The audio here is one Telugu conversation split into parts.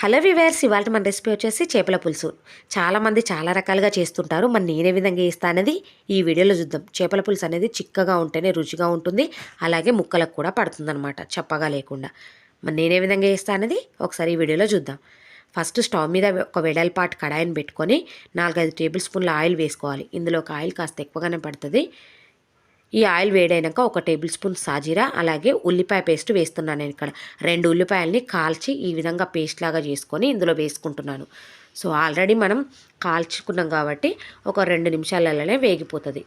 హలో వివేర్స్ ఇవాళ మన రెసిపీ వచ్చేసి చేపల పులుసు. చాలామంది చాలా రకాలుగా చేస్తుంటారు. మరి నేనే విధంగా చేస్తా ఈ వీడియోలో చూద్దాం. చేపల పులుసు అనేది చిక్కగా ఉంటేనే రుచిగా ఉంటుంది. అలాగే ముక్కలకు కూడా పడుతుందనమాట చెప్పగా చప్పగా లేకుండా. మరి నేనే విధంగా చేస్తా ఒకసారి ఈ వీడియోలో చూద్దాం. ఫస్ట్ స్టవ్ మీద ఒక వెడల్పాటు కడాయిని పెట్టుకొని నాలుగైదు టేబుల్ స్పూన్ల ఆయిల్ వేసుకోవాలి. ఇందులో ఒక ఆయిల్ కాస్త ఎక్కువగానే పడుతుంది. ఈ ఆయిల్ వేడైనాక ఒక టేబుల్ స్పూన్ సాజీరా అలాగే ఉల్లిపాయ పేస్ట్ వేస్తున్నాను నేను ఇక్కడ. రెండు ఉల్లిపాయల్ని కాల్చి ఈ విధంగా పేస్ట్ లాగా చేసుకొని ఇందులో వేసుకుంటున్నాను. సో ఆల్రెడీ మనం కాల్చుకున్నాం కాబట్టి ఒక రెండు నిమిషాలలోనే వేగిపోతుంది.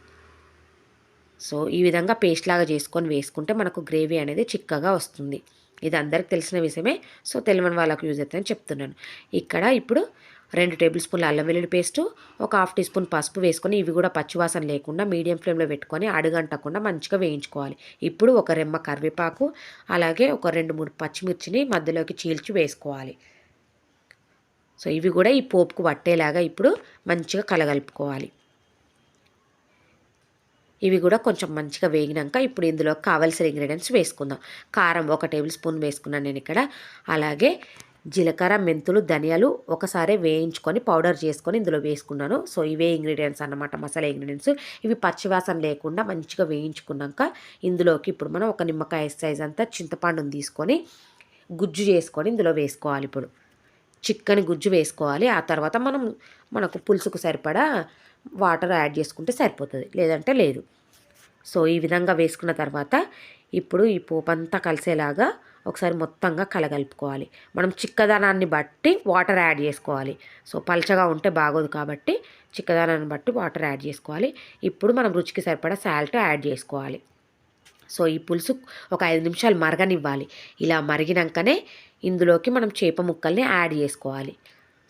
సో ఈ విధంగా పేస్ట్ లాగా చేసుకొని వేసుకుంటే మనకు గ్రేవీ అనేది చిక్కగా వస్తుంది. ఇది అందరికి తెలిసిన విషయమే. సో తెలియని వాళ్ళకు యూజ్ అవుతుందని చెప్తున్నాను. ఇక్కడ ఇప్పుడు రెండు టేబుల్ స్పూన్ల అల్లం వెల్లుల్లి పేస్టు ఒక హాఫ్ టీ స్పూన్ పసుపు వేసుకొని ఇవి కూడా పచ్చివాసన లేకుండా మీడియం ఫ్లేమ్లో పెట్టుకొని అడుగంటకుండా మంచిగా వేయించుకోవాలి. ఇప్పుడు ఒక రెమ్మ కరివేపాకు అలాగే ఒక రెండు మూడు పచ్చిమిర్చిని మధ్యలోకి చీల్చి వేసుకోవాలి. సో ఇవి కూడా ఈ పోపుకు పట్టేలాగా ఇప్పుడు మంచిగా కలగలుపుకోవాలి. ఇవి కూడా కొంచెం మంచిగా వేగినాక ఇప్పుడు ఇందులో కావలసిన ఇంగ్రీడియంట్స్ వేసుకుందాం. కారం ఒక టేబుల్ స్పూన్ వేసుకున్నాను నేను ఇక్కడ. అలాగే జీలకర్ర మెంతులు ధనియాలు ఒకసారి వేయించుకొని పౌడర్ చేసుకొని ఇందులో వేసుకున్నాను. సో ఇవే ఇంగ్రీడియంట్స్ అన్నమాట మసాలా ఇంగ్రీడియంట్స్ ఇవి పచ్చివాసన లేకుండా మంచిగా వేయించుకున్నాక ఇందులోకి ఇప్పుడు మనం ఒక నిమ్మకాయ సైజ్ అంతా చింతపండుని తీసుకొని గుజ్జు చేసుకొని ఇందులో వేసుకోవాలి ఇప్పుడు. చిక్కని గుజ్జు వేసుకోవాలి. ఆ తర్వాత మనం మనకు పులుసుకు సరిపడా వాటర్ యాడ్ చేసుకుంటే సరిపోతుంది లేదంటే లేదు. సో ఈ విధంగా వేసుకున్న తర్వాత ఇప్పుడు ఈ పోపు అంతా కలిసేలాగా ఒకసారి మొత్తంగా కలగలుపుకోవాలి. మనం చిక్కదనాన్ని బట్టి వాటర్ యాడ్ చేసుకోవాలి. సో పలచగా ఉంటే బాగోదు కాబట్టి చిక్కదనాన్ని బట్టి వాటర్ యాడ్ చేసుకోవాలి. ఇప్పుడు మనం రుచికి సరిపడా సాల్ట్ యాడ్ చేసుకోవాలి. సో ఈ పులుసు ఒక ఐదు నిమిషాలు మరగనివ్వాలి. ఇలా మరిగినాకనే ఇందులోకి మనం చేప ముక్కల్ని యాడ్ చేసుకోవాలి.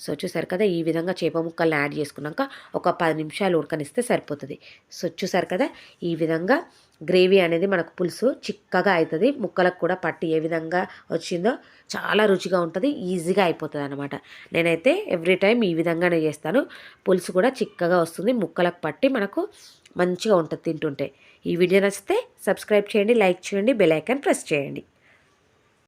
సో చూసారు కదా ఈ విధంగా చేప ముక్కల్ని యాడ్ చేసుకున్నాక ఒక పది నిమిషాలు ఉడకనిస్తే సరిపోతుంది. సో చూసారు కదా ఈ విధంగా గ్రేవీ అనేది మనకు పులుసు చిక్కగా అవుతుంది ముక్కలకు కూడా పట్టి ఏ విధంగా వచ్చిందో చాలా రుచిగా ఉంటుంది ఈజీగా అయిపోతుంది అనమాట నేనైతే ఎవ్రీ టైం ఈ విధంగానే చేస్తాను. పులుసు కూడా చిక్కగా వస్తుంది ముక్కలకు పట్టి మనకు మంచిగా ఉంటుంది తింటుంటే. ఈ వీడియో నచ్చితే సబ్స్క్రైబ్ చేయండి లైక్ చేయండి బెల్ ఐకాన్ ప్రెస్ చేయండి.